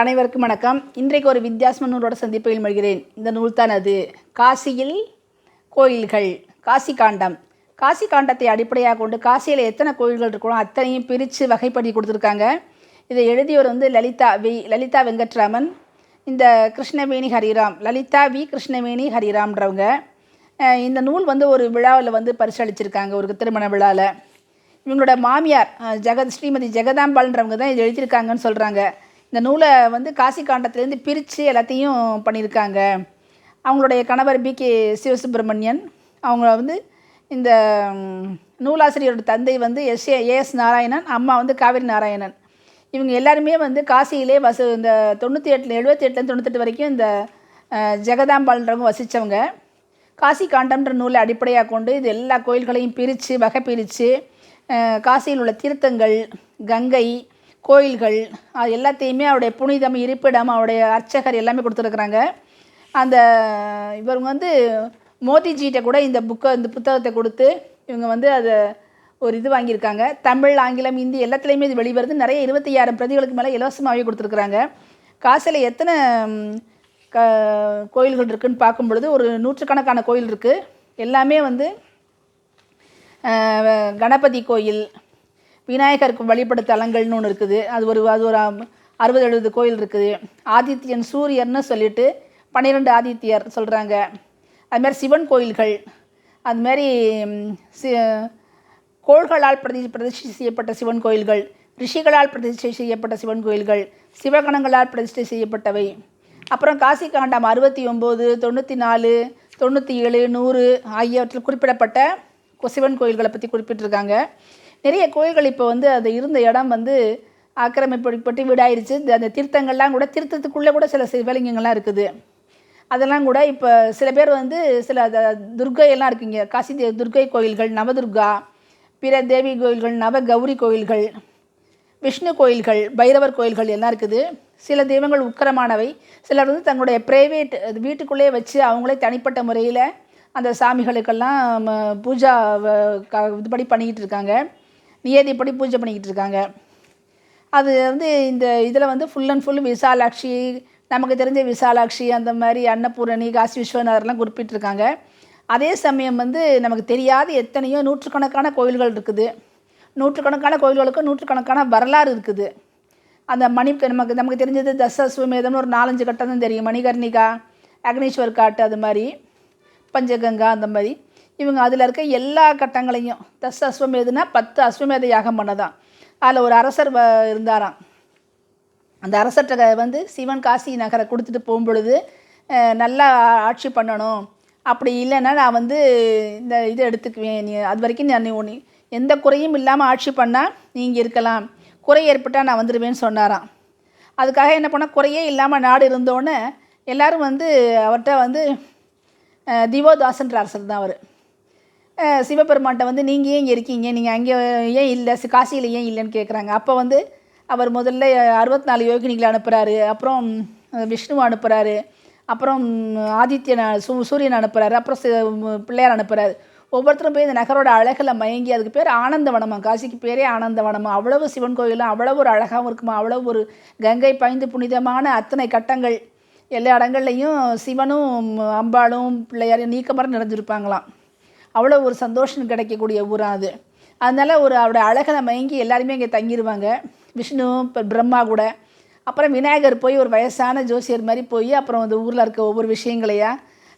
அனைவருக்கும் வணக்கம். இன்றைக்கு ஒரு வித்தியாசமான நூலோட சந்திப்பில் மொழிகிறேன். இந்த நூல் தான் அது. காசியில் கோயில்கள் காசி காண்டம். காசி காண்டத்தை அடிப்படையாக கொண்டு காசியில் எத்தனை கோயில்கள் இருக்கணும் அத்தனையும் பிரித்து வகைப்படி கொடுத்துருக்காங்க. இதை எழுதியவர் வந்து லலிதா வி லலிதா வெங்கட்ராமன். இந்த கிருஷ்ணவேணி ஹரிராம் லலிதா வி கிருஷ்ணவேணி ஹரிராம்ன்றவங்க. இந்த நூல் வந்து ஒரு விழாவில் வந்து பரிசளிச்சிருக்காங்க ஒரு திருமண விழாவில் இவங்களோட மாமியார் ஜெகத் ஸ்ரீமதி ஜெகதாம்பாள்ன்றவங்க தான் இது எழுதியிருக்காங்கன்னு சொல்கிறாங்க இந்த நூலை வந்து காசி காண்டத்துலேருந்து பிரித்து எல்லாத்தையும் பண்ணியிருக்காங்க. அவங்களுடைய கணவர் பி கே சிவசுப்பிரமணியன். அவங்க வந்து இந்த நூலாசிரியரோட தந்தை வந்து எஸ் ஏ ஏஎஸ் நாராயணன் அம்மா வந்து காவிரி நாராயணன். இவங்க எல்லாருமே வந்து காசியிலே வசு இந்த தொண்ணூற்றி எட்டில் எழுபத்தி எட்டுலேருந்து தொண்ணூத்தெட்டு வரைக்கும் இந்த ஜெகதாம்பாள்ன்றவங்க வசித்தவங்க காசி காண்டம்ன்ற நூலை அடிப்படையாக கொண்டு இது எல்லா கோயில்களையும் பிரித்து வகை பிரித்து காசியில் உள்ள தீர்த்தங்கள் கங்கை கோயில்கள் அது எல்லாத்தையுமே அவருடைய புனிதம் இருப்பிடம் அவருடைய அர்ச்சகர் எல்லாமே கொடுத்துருக்குறாங்க. அந்த இவங்க வந்து மோதிஜிகிட்ட கூட இந்த புக்கை இந்த புத்தகத்தை கொடுத்து இவங்க வந்து அதை ஒரு இது வாங்கியிருக்காங்க. தமிழ் ஆங்கிலம் இந்தி எல்லாத்துலேயுமே இது வெளிவருது. நிறைய இருபத்தி ஐயாயிரம் பிரதிகளுக்கு மேலே இலவசமாகவே கொடுத்துருக்குறாங்க. காசில் எத்தனை க கோயில்கள் இருக்குதுன்னு பார்க்கும் பொழுது ஒரு நூற்றுக்கணக்கான கோயில் இருக்குது எல்லாமே வந்து கணபதி கோயில் விநாயகருக்கு வழிபட தலங்கள்னு ஒன்று இருக்குது. அது ஒரு அது ஒரு அறுபது எழுபது கோயில் இருக்குது. ஆதித்யன் சூரியர்னு சொல்லிட்டு பன்னிரெண்டு ஆதித்யர் சொல்கிறாங்க அதுமாதிரி சிவன் கோயில்கள். அதுமாரி சி கோள்களால் பிரதி பிரதிஷ்டை செய்யப்பட்ட சிவன் கோயில்கள். ரிஷிகளால் பிரதிஷ்டை செய்யப்பட்ட சிவன் கோயில்கள். சிவகணங்களால் பிரதிஷ்டை செய்யப்பட்டவை. அப்புறம் காசி காண்டம் அறுபத்தி ஒம்பது தொண்ணூற்றி நாலு தொண்ணூற்றி ஏழு நூறு ஆகியவற்றில் குறிப்பிடப்பட்ட சிவன் கோயில்களை பற்றி குறிப்பிட்டிருக்காங்க. நிறைய கோயில்கள் இப்போ வந்து அது இருந்த இடம் வந்து ஆக்கிரமிப்பட்டு வீடாயிருச்சு. இந்த- அந்த தீர்த்தங்கள்லாம் கூட தீர்த்தத்துக்குள்ளே கூட சில சிவலிங்கங்கள்லாம் இருக்குது. அதெல்லாம் கூட இப்போ சில பேர் வந்து சில த- துர்க்கை எல்லாம் இருக்குங்க காசி தே- துர்க்கை கோயில்கள் நவதுர்கா பிற தேவி கோயில்கள் நவ கௌரி கோயில்கள் விஷ்ணு கோயில்கள் பைரவர் கோயில்கள் எல்லாம் இருக்குது. சில தெய்வங்கள் உக்கரமானவை. சிலர் வந்து தங்களுடைய ப்ரைவேட் வீட்டுக்குள்ளேயே வச்சு அவங்களே தனிப்பட்ட முறையில் அந்த சாமிகளுக்கெல்லாம் ம, பூஜா இதுபடி பண்ணிக்கிட்டு இருக்காங்க. நியதிப்படி பூஜை பண்ணிக்கிட்டு இருக்காங்க. அது வந்து இந்த இதில் வந்து ஃபுல் அண்ட் ஃபுல் விசாலாட்சி நமக்கு தெரிஞ்ச விசாலாட்சி அந்த மாதிரி அன்னபூரணி காசி விஸ்வநாதர்லாம் குறிப்பிட்டிருக்காங்க. அதே சமயம் வந்து நமக்கு தெரியாத எத்தனையோ நூற்றுக்கணக்கான கோயில்கள் இருக்குது. நூற்றுக்கணக்கான கோயில்களுக்கும் நூற்றுக்கணக்கான வரலாறு இருக்குது. அந்த மணி நமக்கு நமக்கு தெரிஞ்சது தசஸ்வமேதம்னு ஒரு நாலஞ்சு கட்டம் தான் தெரியும். மணிகர்ணிகா அக்னீஸ்வர் காட்டு அது மாதிரி பஞ்சகங்கா அந்த மாதிரி. இவங்க அதில் இருக்க எல்லா கட்டங்களையும் தச அஸ்வமேதுனா பத்து அஸ்வமேத யாகம் பண்ணதான். அதில் ஒரு அரசர் வ இருந்தாராம். அந்த அரசர்கிட்ட வந்து சிவன் காசி நகரை கொடுத்துட்டு போகும்பொழுது நல்லா ஆட்சி பண்ணணும். அப்படி இல்லைன்னா நான் வந்து இந்த இதை எடுத்துக்குவேன். நீ அது வரைக்கும் நான் நீ எந்த குறையும் இல்லாமல் ஆட்சி பண்ணால் நீங்கள் இருக்கலாம். குறை ஏற்பட்டால் நான் வந்துடுவேன்னு சொன்னாராம். அதுக்காக என்ன பண்ணால் குறையே இல்லாமல் நாடு இருந்தோன்னே எல்லாரும் வந்து அவர்கிட்ட வந்து திவோதாசன்ற அரசர் தான் அவர். சிவபெருமான்கிட்ட வந்து நீங்கள் ஏன் இங்கே இருக்கீங்க? நீங்கள் அங்கே ஏன் இல்லை? காசியில் ஏன் இல்லைன்னு கேட்குறாங்க அப்போ வந்து அவர் முதல்ல அறுபத்தி நாலு யோகினிகளை அனுப்புகிறாரு அப்புறம் விஷ்ணுவை அனுப்புகிறாரு அப்புறம் ஆதித்யன் சூ சூரியன் அனுப்புகிறாரு அப்புறம் பிள்ளையார் அனுப்புகிறாரு ஒவ்வொருத்தரும் போய் இந்த நகரோட அழகில் மயங்கி அதுக்கு பேர் ஆனந்தவனமா காசிக்கு பேரே ஆனந்தவனமா. அவ்வளவு சிவன் கோயிலும் அவ்வளவு ஒரு அழகாகவும் இருக்குமா? அவ்வளவு ஒரு கங்கை பாய்ந்து புனிதமான அத்தனை கட்டங்கள். எல்லா இடங்கள்லையும் சிவனும் அம்பாளும் பிள்ளையாரும் நீக்கமரம் நிறைஞ்சிருப்பாங்களாம். அவ்வளோ ஒரு சந்தோஷம் கிடைக்கக்கூடிய ஊராக அது. அதனால ஒரு அவரோட அழகில் மயங்கி எல்லாருமே இங்கே தங்கிடுவாங்க விஷ்ணு இப்போ பிரம்மா கூட. அப்புறம் விநாயகர் போய் ஒரு வயசான ஜோசியர் மாதிரி போய் அப்புறம் அந்த ஊரில் இருக்க ஒவ்வொரு விஷயங்களையா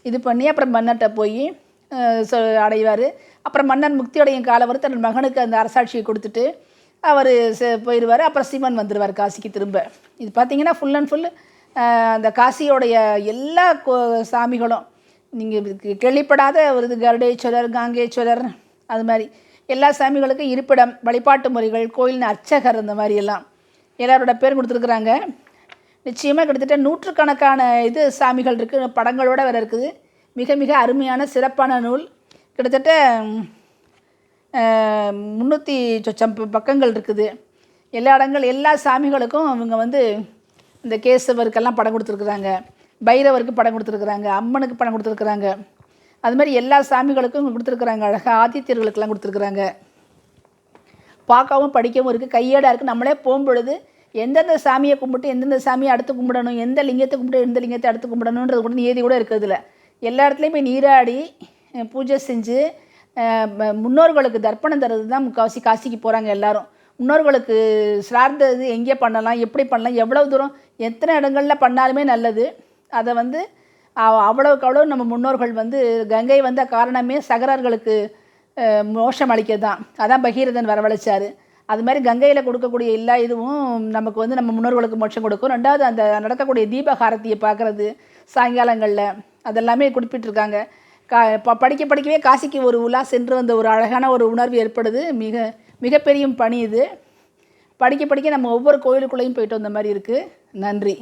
இது பண்ணி அப்புறம் மன்னர்கிட்ட போய் சொ அடைவார். அப்புறம் மன்னன் முக்தி காலம் வரை தன் மகனுக்கு அந்த அரசாட்சியை கொடுத்துட்டு அவர் போயிடுவார் அப்புறம் சிவன் வந்துடுவார் காசிக்கு திரும்ப. இது பார்த்திங்கன்னா ஃபுல் அண்ட் ஃபுல் அந்த காசியோடைய எல்லா கோ சாமிகளும் நீங்கள் கேள்விப்படாத ஒரு இது கருடேஸ்வரர் காங்கேஸ்வரர் அது மாதிரி. எல்லா சாமிகளுக்கும் இருப்பிடம் வழிபாட்டு முறைகள் கோயிலின் அர்ச்சகர் அந்த மாதிரி எல்லாம். எல்லாரோட பேர் கொடுத்துருக்குறாங்க. நிச்சயமாக கிட்டத்தட்ட நூற்றுக்கணக்கான இது சாமிகள் இருக்குது படங்களோட வேறு இருக்குது. மிக மிக அருமையான சிறப்பான நூல். கிட்டத்தட்ட முந்நூற்றி சொச்சம் ப- பக்கங்கள் இருக்குது. எல்லா இடங்கள் எல்லா சாமிகளுக்கும் அவங்க வந்து இந்த கேசவருக்கெல்லாம் படம் கொடுத்துருக்குறாங்க. பைரவருக்கு படம் கொடுத்துருக்குறாங்க அம்மனுக்கு படம் கொடுத்துருக்குறாங்க. அது மாதிரி எல்லா சாமிகளுக்கும் கொடுத்துருக்குறாங்க அழகாக ஆதித்யர்களுக்கெல்லாம் கொடுத்துருக்குறாங்க. பார்க்கவும் படிக்கவும் இருக்குது கையேடாக இருக்குது நம்மளே போகும்பொழுது எந்தெந்த சாமியை கும்பிட்டு எந்தெந்த சாமியை அடுத்து கும்பிடணும் எந்த லிங்கத்தை கும்பிட்டு எந்த லிங்கத்தை அடுத்து கும்பிடணுன்றது கூட நியதி கூட இருக்கிறதுல எல்லா இடத்துலையும் போய் நீராடி பூஜை செஞ்சு முன்னோர்களுக்கு தர்ப்பணம் தர்றது தான் முக்கால்வாசி காசிக்கு போகிறாங்க எல்லோரும். முன்னோர்களுக்கு சிரார்த்த இது எங்கே பண்ணலாம் எப்படி பண்ணலாம் எவ்வளோ தூரம் எத்தனை இடங்களில் பண்ணாலுமே நல்லது. அதை வந்து அவ்வளோக்கு அவ்வளவுக்கு நம்ம முன்னோர்கள் வந்து கங்கை வந்த காரணமே சகரர்களுக்கு மோஷம் அளிக்கிறது தான் அதான் பகீரதன் வரவழைச்சார். அது மாதிரி கங்கையில் கொடுக்கக்கூடிய எல்லா இதுவும் நமக்கு வந்து நம்ம முன்னோர்களுக்கு மோட்சம் கொடுக்கும். ரெண்டாவது அந்த நடக்கக்கூடிய தீபகாரத்தியை பார்க்குறது சாயங்காலங்களில் அதெல்லாமே குறிப்பிட்டிருக்காங்க. கா ப படிக்க படிக்கவே காசிக்கு ஒரு உலா சென்று வந்த ஒரு அழகான ஒரு உணர்வு ஏற்படுது. மிக மிகப்பெரிய பணி இது. படிக்க படிக்க நம்ம ஒவ்வொரு கோயிலுக்குள்ளேயும் போயிட்டு வந்த மாதிரி இருக்குது நன்றி.